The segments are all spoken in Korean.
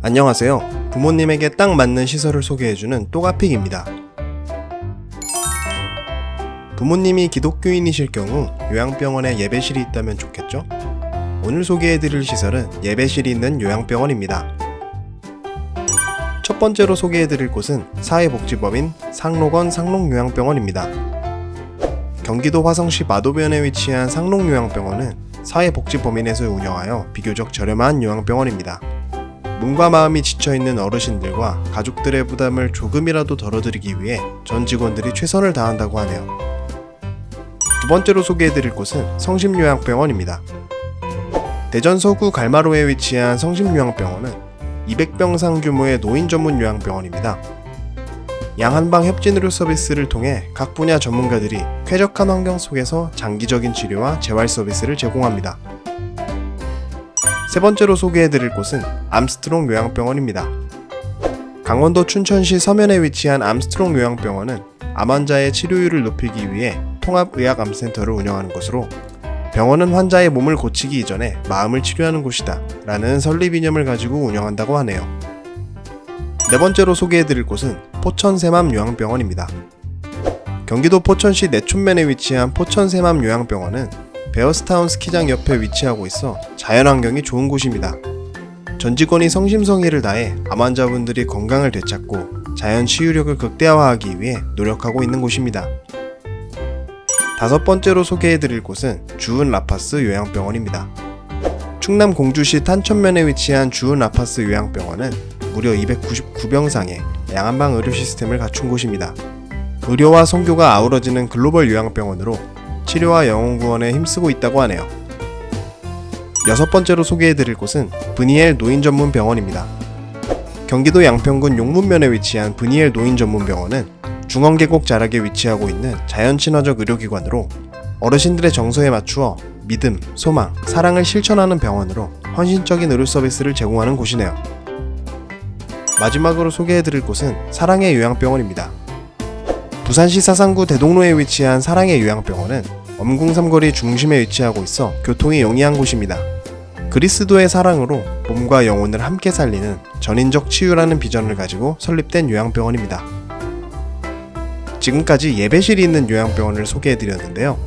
안녕하세요. 부모님에게 딱 맞는 시설을 소개해주는 또가픽입니다. 부모님이 기독교인이실 경우 요양병원에 예배실이 있다면 좋겠죠? 오늘 소개해드릴 시설은 예배실이 있는 요양병원입니다. 첫 번째로 소개해드릴 곳은 사회복지법인 상록원 상록요양병원입니다. 경기도 화성시 마도변에 위치한 상록요양병원은 사회복지법인에서 운영하여 비교적 저렴한 요양병원입니다. 몸과 마음이 지쳐있는 어르신들과 가족들의 부담을 조금이라도 덜어드리기 위해 전 직원들이 최선을 다한다고 하네요. 두 번째로 소개해드릴 곳은 성심요양병원입니다. 대전 서구 갈마로에 위치한 성심요양병원은 200병상 규모의 노인 전문 요양병원입니다. 양한방 협진의료 서비스를 통해 각 분야 전문가들이 쾌적한 환경 속에서 장기적인 치료와 재활 서비스를 제공합니다. 세 번째로 소개해드릴 곳은 암스트롱 요양병원입니다. 강원도 춘천시 서면에 위치한 암스트롱 요양병원은 암 환자의 치료율을 높이기 위해 통합의학암센터를 운영하는 곳으로 병원은 환자의 몸을 고치기 이전에 마음을 치료하는 곳이다 라는 설립 이념을 가지고 운영한다고 하네요. 네 번째로 소개해드릴 곳은 포천새맘 요양병원입니다. 경기도 포천시 내촌면에 위치한 포천새맘 요양병원은 베어스타운 스키장 옆에 위치하고 있어 자연환경이 좋은 곳입니다. 전 직원이 성심성의를 다해 암 환자분들이 건강을 되찾고 자연 치유력을 극대화하기 위해 노력하고 있는 곳입니다. 다섯 번째로 소개해드릴 곳은 주은 라파스 요양병원입니다. 충남 공주시 탄천면에 위치한 주은 라파스 요양병원은 무려 299병상의 양한방 의료 시스템을 갖춘 곳입니다. 의료와 성교가 아우러지는 글로벌 요양병원으로 치료와 영혼 구원에 힘쓰고 있다고 하네요. 여섯 번째로 소개해드릴 곳은 브니엘 노인 전문 병원입니다. 경기도 양평군 용문면에 위치한 브니엘 노인 전문 병원은 중원계곡 자락에 위치하고 있는 자연 친화적 의료기관으로 어르신들의 정서에 맞추어 믿음, 소망, 사랑을 실천하는 병원으로 헌신적인 의료 서비스를 제공하는 곳이네요. 마지막으로 소개해드릴 곳은 사랑의 요양병원입니다. 부산시 사상구 대동로에 위치한 사랑의 요양병원은 엄궁 삼거리 중심에 위치하고 있어 교통이 용이한 곳입니다. 그리스도의 사랑으로 몸과 영혼을 함께 살리는 전인적 치유라는 비전을 가지고 설립된 요양병원입니다. 지금까지 예배실이 있는 요양병원을 소개해드렸는데요.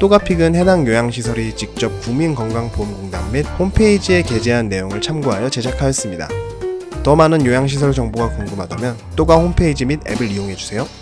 또가픽은 해당 요양시설이 직접 국민건강보험공단 및 홈페이지에 게재한 내용을 참고하여 제작하였습니다. 더 많은 요양시설 정보가 궁금하다면 또가 홈페이지 및 앱을 이용해주세요.